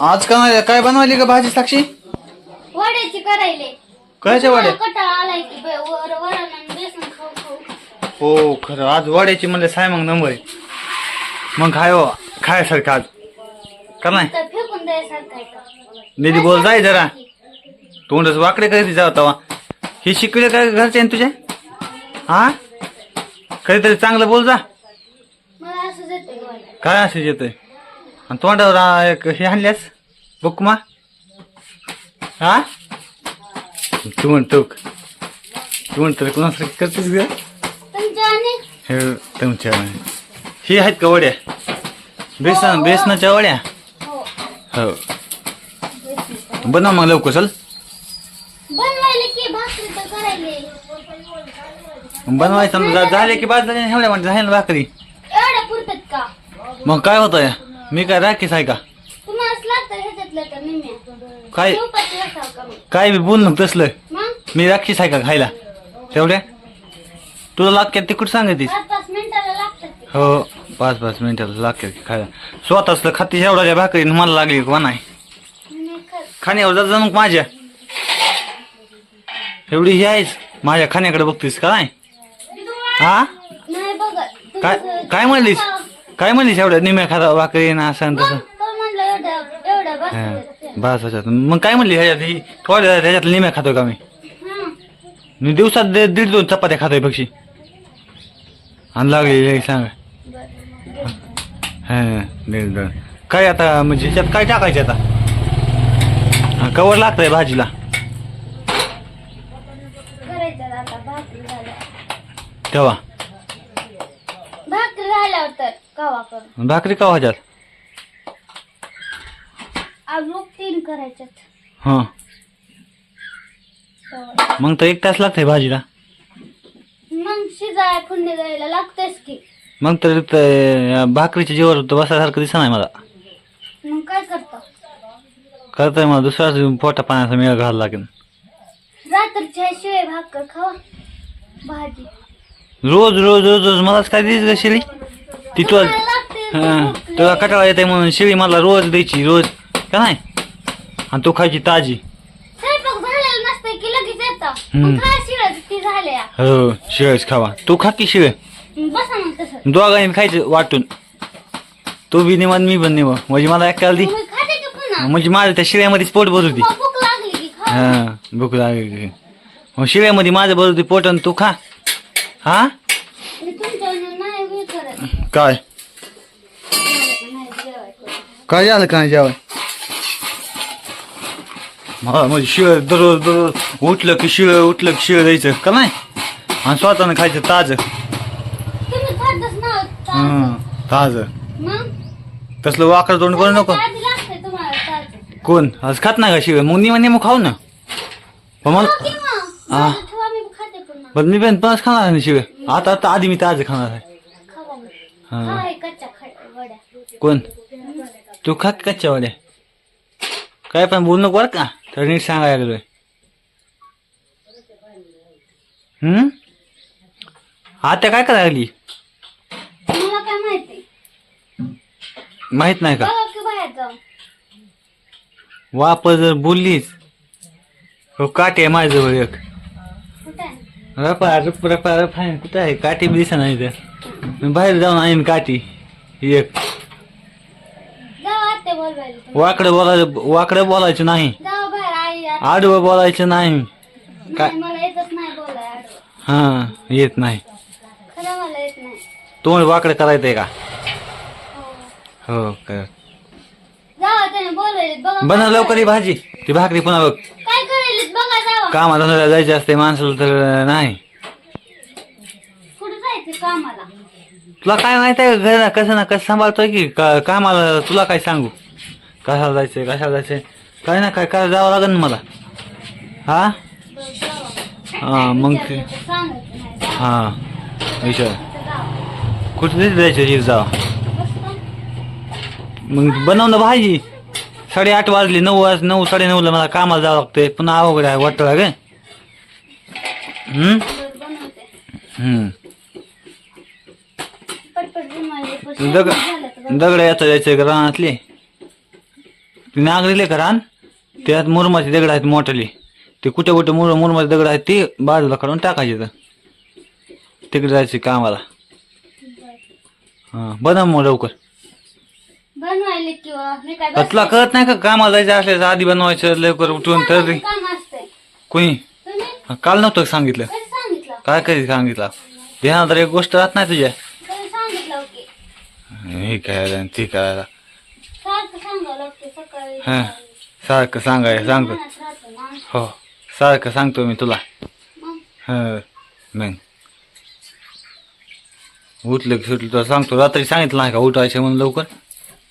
आज का काय बनवायली का भाजी साक्षी? वड्याची करायले. कशाच्या वाड्या कटाळा आलाय की बे, वर वरण आणि बेसन खाऊ खाऊ. हो खरं आज वाड्याची म्हणले साय मग नंबर आहे. मग खाय हो खायसारखं आज. का नाही? तर फेकून द्यायसारखं आहे का? निधी बोल जाय जरा. तोंडच वाकडे कधी जाव तवा. हे शिकले काय घरचे तुझे? हा? कधीतरी चांगलं बोल जा. मला असंच येते वड्या काय असं येतंय? आणि तोंडावर आ, एक हे आणल्यास? बुकमा? हा? तू म्हणतो तू. म्हणतो कोणासारखी करतेस ग? तुमच्या आणि हे तुमच्या ही आहेत का वड्या? बेसन बेसनाच्या वड्या? हो. हो. बेसन. बनव मग लवकर चल. बनवायले की भाकरी तर करायले बनवायचं झाले की बाद झाले एवढ्या म्हणजे झाले ना भाकरी? एवढ्या पुरतात का? मग काय होतं मी काय राखीस आहे का? काय? का काय बी बोल ना तसलं? मी राखीस आहे का खायला? तेवढ्या तुला लागत्यात तिकट सांगतीस. हो पाच पाच मिनिटाला लागते खायला? स्वतःच खाती एवढ्या भाकरी मला लागली का नाही. खाण्यावर जात मग माझ्या? एवढी ही आहेस? माझ्या खाण्याकडे बघतीस का नाही? हा? काय काय म्हणलीस? काय म्हणलीस एवढ्या निम्या खाता भाकरी ना असं आणि तसं. तो म्हणलं हा, बस ह्याच्यात मग काय म्हणली ह्याच्यात? ही थोड्या ह्याच्यात निम्या खातो का मी? मी दिवसात दे- दीड दोन चपात्या खातोय पक्षी. आणि लागली लई सांग. हा दीड दोन. काय आता म्हणजे ह्याच्यात काय टाकायचं आता? हा, कवर लागतंय भाजीला. करायचं आता भाकरी झाल्या. तेव्हा कवा करू? भाकरी का ह्याच्यात अजून तीन करायच्यात. हां. मग तर एक तास लागतंय भाजीला. मग शिजाय फुंडी जायला लागतेच की. मग तर ते भाकरीच्या जीवर बसासारखं दिसत नाही मला. मग काय करतो? करतोय मला दुसराच पोटा पाण्याचा मेळ घालायला लागेल. रात्रीच्या शिवाय भाकर खावा. भाजी. रोज रोज रोज रोज मलाच काय दिस ग शिळी ती तुला हा तुला. कटाळा येते म्हणून शिळी मला रोज द्यायची रोज. का नाही? आणि तू खायची ताजी. हम्म. हो शिळच खावा. तू खा की शिळे. दोघांनी खायचं वाटून. तू बी निवान मी पण निवा म्हणजे मला एकाला दी तुम्ही खाते की पुन्हा? म्हणजे माझं त्या शिळ्यामध्येच पोट भरू दे हा भूक लागली. मग शिळ्यामध्ये माझं भरू दे पोट आणि तू खा. हा मी तुमच्या नाही मी करत काय? नाही काय झालं का जेवण म्हणजे शिळ दररोज दररोज उठलं की शिळ उठलं की शिळ द्यायचं का नाही? आणि स्वतःनं खायचं ताजं. हं, ताजं. तसलं वाकड तोंड करू नको. कोण? आज खात नाही का शिळ? मग निमा नेमू खाऊ ना. मला ठेवा मी पण पणच खाणार आहे शिळ? आता आता आधी मी ताजं खाणार आहे. हा. कोण? तू खा की कच्च्या वाड्या? काय पण बोल नको बरं का? तर नीट सांगायला लागलोय. हम्म? आता काय करायला लागली? माहिती? नाही का? वापर जर बोललीस हो आहे माझ्याजवळ एक? रपा रप रपा रप कुठं आहे? काठी बी दिसा नाही तर मी बाहेर जाऊन आणीन काठी. एक. वाकडं बोलायचं वाकडं बोलायचं नाही. आडवं बोलायचं नाही. काय. हा येत नाही. तोंड वाकडं करायचंय का? हो. हो कर. बनव लवकर ही भाजी. ती भाकरी पुन्हा बघ. कामाला जायचं असते माणसाला तर नाही. कुठे जायचं कामाला? तुला काय माहीत आहे घर घरा कसं ना कसं सांभाळतोय की? का कामाला तुला काय सांगू? कशाला जायचंय कशाला जायचंय? काय ना काय काय जावं लागेल ना मला. हा? हा मग ते. हां हा विचार. कुठे जायचं जीव जावा. मग बनव ना भाजी. साडेआठ वाजली नऊ वाज नऊ साडेनऊला मला कामाला जावं लागतंय. पुन्हा अवघड आहे वाटतं ग हम्म. दगड झालं तर दगड येता जायचं का रानातले. ती नागरिले का रान? त्यात मुरमाचे दगड आहेत मोठाले. ते कुठे कुठे मुर मुरमाचे दगड आहेत ते बाजूला काढून टाकायचे तर तिकडे जायचे कामाला. हा बनव मग लवकर. बनवायले किंवा तुला कळत नाही का कामाला जायचं असल्याचं आधी बनवायचं लवकर उठून तर? कोणी? काल नव्हतं सांगितलं? काय कधी सांगितलं? ध्यानात तर एक गोष्ट राहत नाही तुझ्या. की हे करायला आणि ते करायला हा सारखं सांगाय सांगतो हो सारखं सांगतो मी तुला. ह मग. उठलं की सुटलं तर सांगतो. रात्री सांगितलं नाही का उठायचं म्हणून लवकर?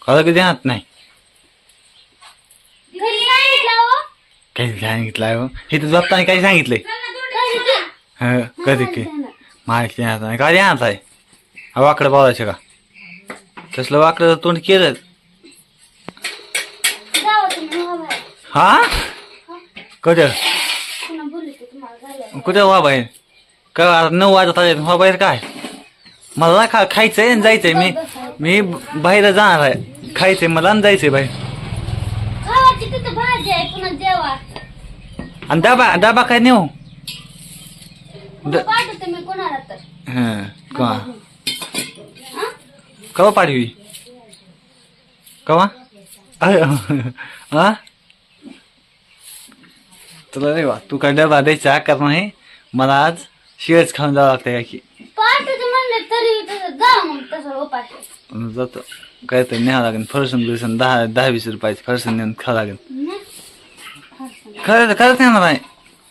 कळलं की ध्यानात नाही? हो. काही सांगितलं आहे हो. हे तर बाप्पाने काही सांगितलंय? ह कधी की? माहिती नाही. काय ध्यानात आहे? वाकडं बोलायचं का? तसलं वाकडं तोंड केलं हो? हा? कुठं? व्हा बाहेर? का नऊ वाजत आले व्हा बाहेर काय? मला ना खा खायचंय आणि जायचंय. मी मी बाहेर जाणार आहे. खायचंय मला आणि जायचंय बाहेर. आणि डबा डबा काय नेऊ? हं, हा? कवा पाडवी? कवा? हा? तुला रे वा तू काय डबा द्यायचा का नाही मला आज शिळच खाऊन जावं लागतं काय की? उपाशी जातो काय तर न्यावं लागेल फरसन बिरसन दहा दहा वीस रुपयाचे फरसन नेऊन खावं लागेल ने? खरं खरंच नाही नाही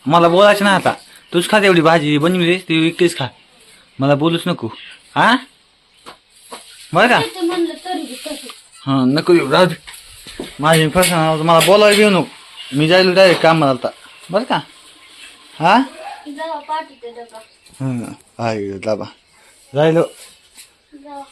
मला बोलायचं नाही आता. तूच खा तेवढी भाजी बनवली ती एकटीच खा. मला बोलूच नको. हा? बरं का? ते म्हणलं तरी बी तसं. हां नको येऊ राहू दे. माझी फरसन मला बोलायला घेऊ नको. मी जायला डायरेक्ट कामाला आता. बरं का? हा? जावा पाठवते डबा. हं आहे दाबा जायलो जावा.